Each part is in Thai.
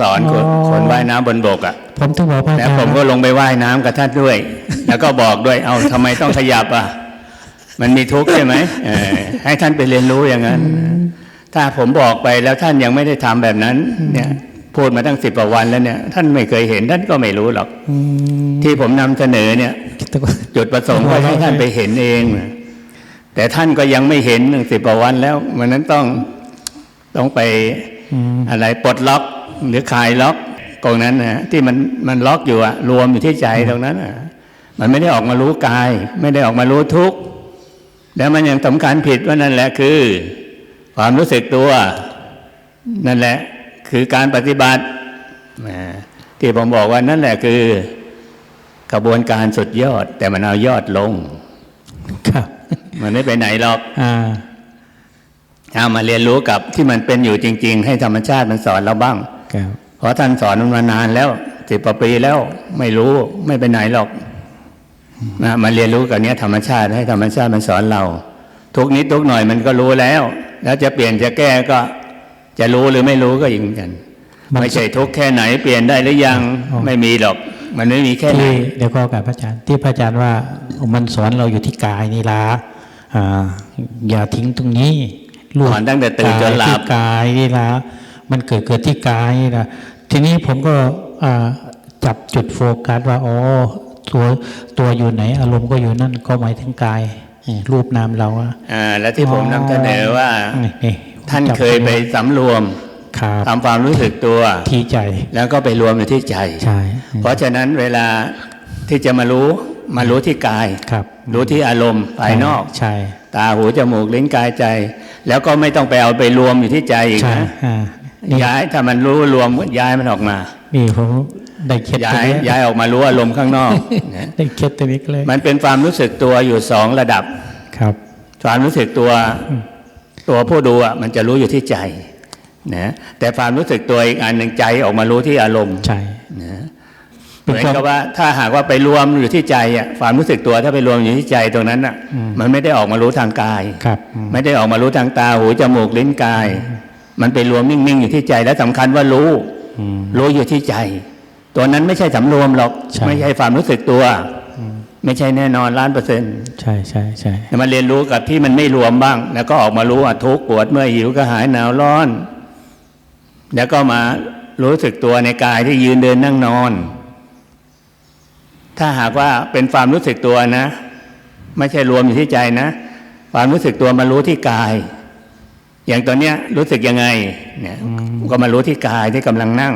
สอนคนคนว่ายน้ำบนบกอะผมต้องบอกพระอาแล้วจารย์ผมก็ลงไปว่ายน้ำกับท่านด้วย แล้วก็บอกด้วย เอาทำไมต้องขยับอะมันมีทุกข์ใช่ไหมเออให้ท่านไปเรียนรู้อย่างนั้น ถ้าผมบอกไปแล้วท่านยังไม่ได้ทำแบบนั้น เนี่ยพูดมาตั้งสิบกว่าวันแล้วเนี่ย ท่านไม่เคยเห็นท่านก็ไม่รู้หรอกอืมที่ผมนำเสนอเนี่ยแต่ว่าจุดประสงค์ก็ให้ท่านไปเห็นเองแต่ท่านก็ยังไม่เห็นหนึ่งสิบกว่าวันแล้วมันนั้นต้องต้องไปอืมอะไรปลดล็อก หรือคลายล็อกตรงนั้นนะที่มันมันล็อกอยู่อะรวมอยู่ที่ใจตรงนั้นอะมันไม่ได้ออกมารู้กาย ไม่ได้ออกมารู้ทุกข์แล้วมันยังสำคัญผิดว่านั่นแหละคือ ความรู้สึกตัว นั่นแหละคือการปฏิบัตินะที่ผมบอกว่านั่นแหละคือกระบวนการสุดยอด แต่มันเอายอดลง ครับ มันไม่ไปไหนหรอกอ่าเอามาเรียนรู้กับที่มันเป็นอยู่จริง ๆ ให้ธรรมชาติมันสอนเราบ้างครับ เพราะท่านสอนมันมานานแล้วสิบกว่าปีแล้วไม่รู้ไม่ไปไหนหรอกนะมาเรียนรู้กับเนี้ยธรรมชาติให้ธรรมชาติมันสอนเรา ทุกนิดทุกหน่อยมันก็รู้แล้ว แล้วจะเปลี่ยนจะแก้ก็จะรู้หรือไม่รู้ก็อีกเหมือนกัน ไม่ใช่ทุกข์แค่ไหนเปลี่ยนได้หรือยังไม่มีหรอก มันไม่มีแค่ไหนที่เดี๋ยวก็กับพระอาจารย์ที่พระอาจารย์ว่ามันสอนเราอยู่ที่กายนี่ละอ่าอย่าทิ้งตรงนี้ลูสอนตั้งแต่ตื่นจนหลับที่กายนี่ละ มันเกิดเกิดที่กายนี่ละทีนี้ผมก็อ่าจับจุดโฟกัสว่าอ๋อตัวตัวอยู่ไหน อารมณ์ก็อยู่นั่นก็หมายถึงกายเอ่อรูปนามเราอะอ่าและที่ผมนำเสนอว่านี่นี่ท่านจับเคยไปสำรวมครับทำความรู้สึกตัวที่ใจ แล้วก็ไปรวมอยู่ที่ใจใช่เพราะฉะนั้นเวลาที่จะมารู้มารู้ที่กายครับ รู้ที่อารมณ์ภายนอกใช่ตาหูจมูกลิ้นกายใจ แล้วก็ไม่ต้องไปเอาไปรวมอยู่ที่ใจอีกใช่นะอ่านี่ ย้ายถ้ามันรู้รวมก็ย้ายมันออกมานี่ผมได้เคล็ดย้าตรงยนี้ย้ายออกมารู้อารมณ์ข้างนอกนะได้เคล็ดตัวนี้เลย มันเป็นความรู้สึกตัวอยู่สองระดับครับความรู้สึกตัวตัวผู้ดูอะมันจะรู้อยู่ที่ใจนะแต่ความรู้สึกตัวอีกอันหนึ่งใจออกมารู้ที่อารมณ์ใช่นะเหเป็นมือนความกับว่าถ้าหากว่าไปรวมอยู่ที่ใจอะความรู้สึกตัวถ้าไปรวมอยู่ที่ใจตรงนั้นอะ มันไม่ได้ออกมารู้ทางกายครับอืมไม่ได้ออกมารู้ทางตาหูจมูกลิ้นกาย มันไปรวมนิ่งๆอยู่ที่ใจ และสำคัญว่ารู้อืมรู้อยู่ที่ใจ ตัวนั้นไม่ใช่สำรวมหรอกใช่ไม่ใช่ความรู้สึกตัว ไม่ใช่แน่นอนล้านเปอร์เซ็นต์ใช่ใช่ใช่แต่มาเรียนรู้กับที่มันไม่รวมบ้าง แล้วก็ออกมารู้ว่าทุกข์ปวดเมื่อยหิวกระหายหนาวร้อน แล้วก็มารู้สึกตัวในกายที่ยืนเดินนั่งนอน ถ้าหากว่าเป็นความรู้สึกตัวนะ ไม่ใช่รวมอยู่ที่ใจนะ ความรู้สึกตัวมารู้ที่กาย อย่างตอนเนี้ยรู้สึกยังไงเนี่ยก็มารู้ที่กายที่กำลังนั่ง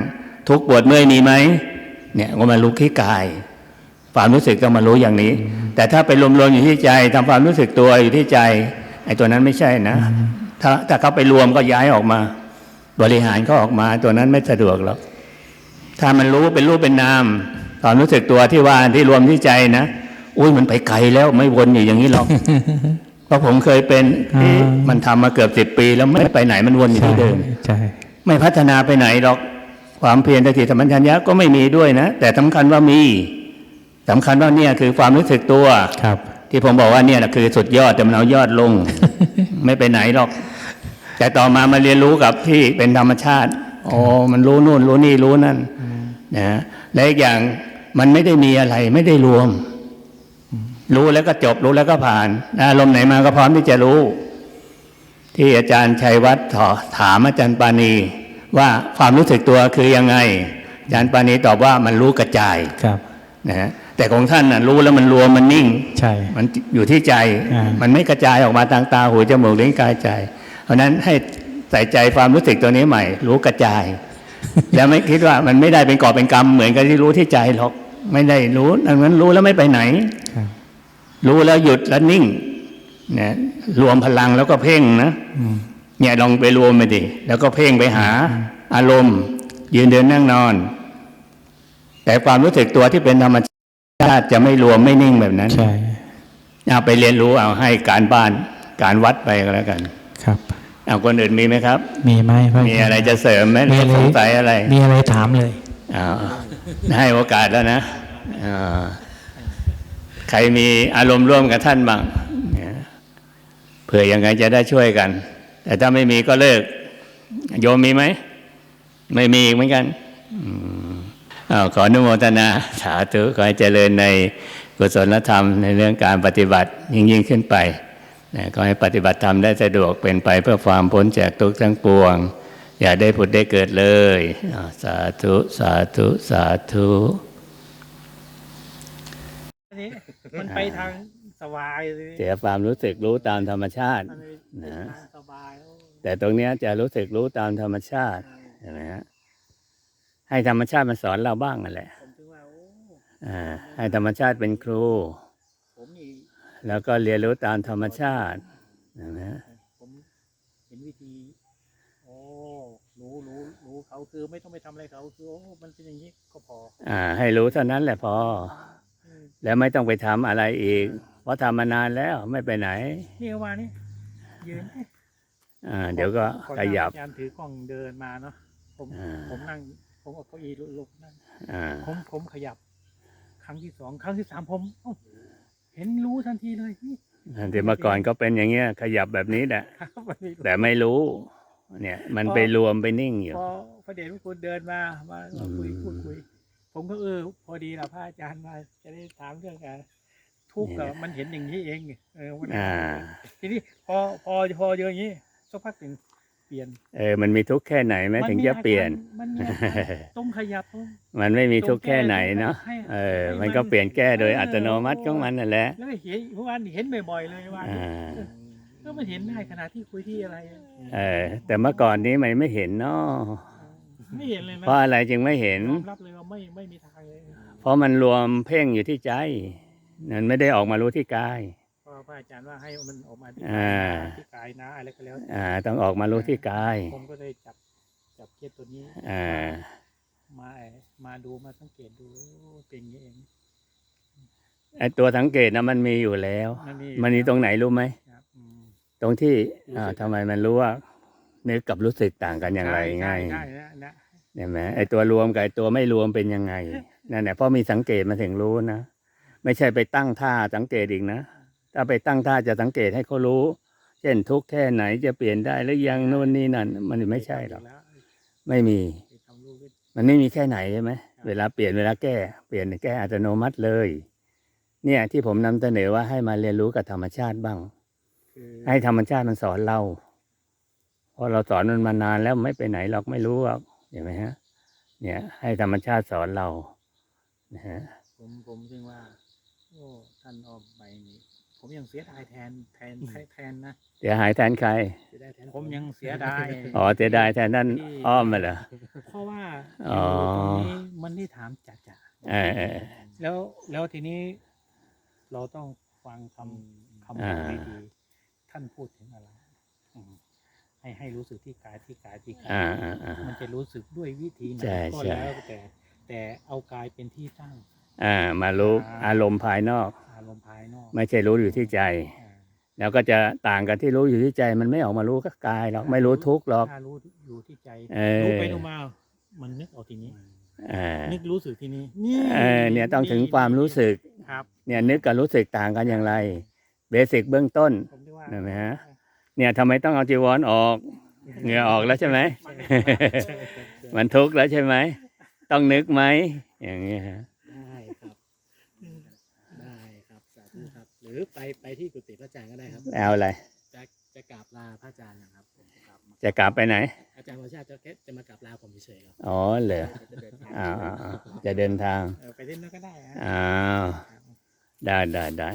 ทุกข์ปวดเมื่อยมีไหมเนี่ยก็มารู้ที่กาย ความรู้สึกต้องมารู้อย่างนี้ แต่ถ้าไปรวมๆอยู่ที่ใจทำความรู้สึกตัวอยู่ที่ใจไอ้ตัวนั้นไม่ใช่นะถ้าถ้าเขาไปรวมก็ย้ายออกมา บริหารเขาออกมาตัวนั้นไม่สะดวกหรอกถ้ามันรู้เป็นรูปเป็นนามความรู้สึกตัวที่ว่าที่รวมที่ใจนะอุ้ยมันไปไกลแล้วไม่วนอยู่อย่างนี้หรอกเพ ราะผมเคยเป็นที่มันทำมาเกือบสิบปีแล้วไม่ไปไหนมันวนอยู่ใช่ที่เดิมใช่ไม่พัฒนาไปไหนหรอกความเพียรสติธรรมัญญะก็ไม่มีด้วยนะ แต่สำคัญว่ามีสำคัญว่าเนี่ยคือความรู้สึกตัวครับ ที่ผมบอกว่าเนี่ยแหละคือสุดยอดแต่มันเอายอดลง ไม่ไปไหนหรอก แต่ต่อมามาเรียนรู้กับที่เป็นธรรมชาติอ๋อมันรู้นู่นรู้นี่รู้นั่นนะและอีกอย่างมันไม่ได้มีอะไรไม่ได้รวม รู้แล้วก็จบรู้แล้วก็ผ่านอารมณ์ไหนมาก็พร้อมที่จะรู้ ที่อาจารย์ชัยวัฒน์ถอถามอาจารย์ปานีว่าความรู้สึกตัวคือยังไง อาจารย์ปานีตอบว่ามันรู้กระจายครับนะฮะแต่ของท่านน่ะรู้แล้วมันรวมมันนิ่งใช่มันอยู่ที่ใจอ่ามัมันไม่กระจายออกมาทางตาหูจมูกลิ้นกายใจ เพราะฉะนั้นให้ใส่ใจความรู้สึกตัวนี้ใหม่ รู้กระจาย แล้วไม่คิดว่ามันไม่ได้เป็นก่อบเป็นกรรมเหมือนกับที่รู้ที่ใจหรอก ไม่ได้รู้ดังนั้นรู้แล้วไม่ไปไหนค รับรู้แล้วหยุดแล้วนิ่งเนี่ยรวมพลังแล้วก็เพ่งนะอืมเนี่ยลองไปรวมไปดิ แล้วก็เพ่งไปหา อารมณ์ ยืนเดินนั่งนอน แต่ความรู้สึกตัวที่เป็นธรรมชาติจะไม่รวมไม่นิ่งแบบนั้นใช่เอาไปเรียนรู้เอาให้การบ้านการวัดไปก็แล้วกัน ครับเอาคนอื่นมีไหมครับ มีไหมพระาจาย์มีอะไรจะเสริมไหมหมีรืออะไรสงสัยอะไร มีอะไรถามเลยเอาให้โอกาสแล้วนะอ่า ใครมีอารมณ์ร่วมกับท่านบ้างเนี่ยเผื่อยังไงจะได้ช่วยกัน แต่ถ้าไม่มีก็เลิก โยมมีไหม ไม่มีเหมือนกันอขออนุโมทนาสาธุขอให้เจริญในกุศลธรรมในเรื่องการปฏิบัติยิ่งยิ่งขึ้นไปนะขอให้ปฏิบัติธรรมได้สะดวกเป็นไปเพื่อความพ้นจากทุกข์ทั้งปวง อย่าได้ผุดได้เกิดเลย สาธุ สาธุ สาธุ อันนี้ มันไปทางสบายเลยเสียความรู้สึกรู้ตามธรรมชาติ มันไปนะ ทางสบายโอ้แต่ตรงเนี้ยจะรู้สึกรู้ตามธรรมชาติเห็นไหมฮะให้ธรรมชาติมันสอนเราบ้างนั่นแหละผมถึงว่าโอ้อ่าให้ธรรมชาติเป็นครู ผมนี่แล้วก็เรียนรู้ตามธรรมชาติเห็นไหมฮะผมเห็นวิธีโอ้รู้รู้รู้เขาคือไม่ต้องไปทำอะไรเขาคือโอ้มันเป็นอย่างนี้ก็พออ่า ให้รู้เท่านั้นแหละพออืม แล้วไม่ต้องไปทำอะไรอีก เพราะทำมานานแล้วไม่ไปไหน นี่เอามานี่ยืนอ่าเดี๋ยวก็ก่อนขหน้ายับอาจารย์ถือกล้องเดินมาเนาะผมอ่า ผมนั่ง ผมเอาเก้าอี้ลุกนั่งอ่าผมผมขยับ ครั้งที่สองครั้งที่สามผมเอ้าเห็นรู้ทันทีเลยนี่เดี๋ยวเมื่อก่อนก็เป็นอย่างเงี้ย ขยับแบบนี้แหละ ครับวันนี้แต่ไม่รู้ เนี่ย มันไปรวมไปนิ่งอยู่ พอพระเดชพระคุณเดินมามามาคุยอืม พูดคุย ผมก็เออพอดีละพระอาจารย์มาจะได้ถามเรื่องการทุกข์อะมันเห็นอย่างนี้เองเออวันนั้นอ่า ทีนี้พอพอพอเยอะอย่างนี้สักพักหนึ่งเปลี่ยนเออ มันมีทุกข์แค่ไหนแม้ถึงจะเปลี่ยน มันมีอาการต้องขยับต้อง มันไม่มีทุกข์แค่ไหนเนาะให้เออให้มันก็เปลี่ยนแก้โดยเอออัตโนมัติของมันนั่นแหละแล้วก็เห็นเมื่อวานเห็นบ่อยๆเลยว่าอ่าก็มันเห็นได้ขณะที่คุยที่อะไรอะเออ แต่เมื่อก่อนนี้มันไม่เห็นเนาะ ไม่เห็นเลยนะเพราะอะไรจึงไม่เห็น ยอมรับเลยว่าไม่ไม่มีทางเลยเพราะมันรวมเพ่งอยู่ที่ใจ มันไม่ได้ออกมารู้ที่กาย เพราะพระอาจารย์ว่าให้มันออกมาที่อ่าที่กายนะอะไรก็แล้วอ่า ต้องออกมารู้ที่กาย ผมก็เลยจับจับเคสตัวนี้อ่า มามาดูมาสังเกตดูเป็นอย่างนี้เอง ไอตัวสังเกตนะมันมีอยู่แล้ว มันมีมันมีตรงไหนรู้ไหม ครับอืม ตรงที่ รู้สึก อ่าทำไมมันรู้ว่านึกกับรู้สึกต่างกันอย่างไรใช่ไงใช่ใช่นะนะ เห็นไหมไอตัวรวมกับไอตัวไม่รวมเป็นยังไงนั่นแหละเพราะมีสังเกตมาถึงรู้นะไม่ใช่ไปตั้งท่าสังเกตอีกนะถ้าไปตั้งท่าจะสังเกตให้เขารู้ เช่นทุกข์แค่ไหนจะเปลี่ยนได้หรือยังนู่นนี่นั่น มันไม่ใช่หรอกแล้วไม่มีไปทำรูปก็มันไม่มีแค่ไหนใช่ไหมเวลาเปลี่ยนเวลาแก้ เปลี่ยนแก้อัตโนมัติเลย เนี่ยที่ผมนำเสนอว่าให้มาเรียนรู้กับธรรมชาติบ้างคือให้ธรรมชาติมันสอนเราเพราะเราสอนมันมานานแล้วไม่ไปไหนหรอกไม่รู้หรอก เห็นไหมฮะ เนี่ย ให้ธรรมชาติสอนเรานะฮะผมผมจึงว่า โอ้ท่านออกไปนี่ผมยังเสียดายแทนแทนแทนแทนนะเสียหายแทนใครเสียดายแทนผมยังเสียดายอ๋อเสียดายแทนนั่นอ้อมมาเหรอเพราะว่าอ๋อตรงนี้มันได้ถามจ่าจ่าเออเออแล้วแล้วทีนี้ เราต้องฟังคำคำพูดอ่าดีๆท่านพูดถึงอะไรอืม ให้ให้รู้สึกที่กายที่กายที่กายอ่าอ่าอ่า มันจะรู้สึกด้วยวิธีไหนใช่ก็ใช่ แล้วแต่ แต่เอากายเป็นที่ตั้ง อ่ามารู้อารมณ์ภายนอก อารมณ์ภายนอกไม่ใช่รู้อยู่ที่ใจ อ่าแล้วก็จะต่างกันที่รู้อยู่ที่ใจมันไม่ออกมารู้กับกายหรอกไม่รู้ทุกข์หรอก ถ้ารู้อยู่ที่ใจเออ รู้ไปรู้มามันนึกเอาทีนี้ อ่านึกรู้สึกทีนี้นี่เออเนี่ยต้องถึงความรู้สึก ครับเนี่ยนึกกับรู้สึกต่างกันอย่างไร เบสิกเบื้องต้น ผมที่ว่าเห็นไหมฮะ เนี่ยทำไมต้องเอาจีวรออกเหงื่อออกแล้วใช่ไหม มันทุกข์แล้วใช่ไหม ต้องนึกไหม อย่างเงี้ยฮะได้ครับ ได้ครับสาธุครับ หรือไปไปที่กุฏิพระอาจารย์ก็ได้ครับ เอาอะไร จะจะกราบลาพระอาจารย์นะครับผมจะกราบมาจะกลับไปไหน อาจารย์วชาติจะแค่จะมากราบลาผมเฉยๆครับอ๋อเหรอจะเดินทางอ้าวอ้าวอ้าวจะเดินทาง เออไปเล่นแล้วก็ได้ฮะ อ้าว ได้ได้ได้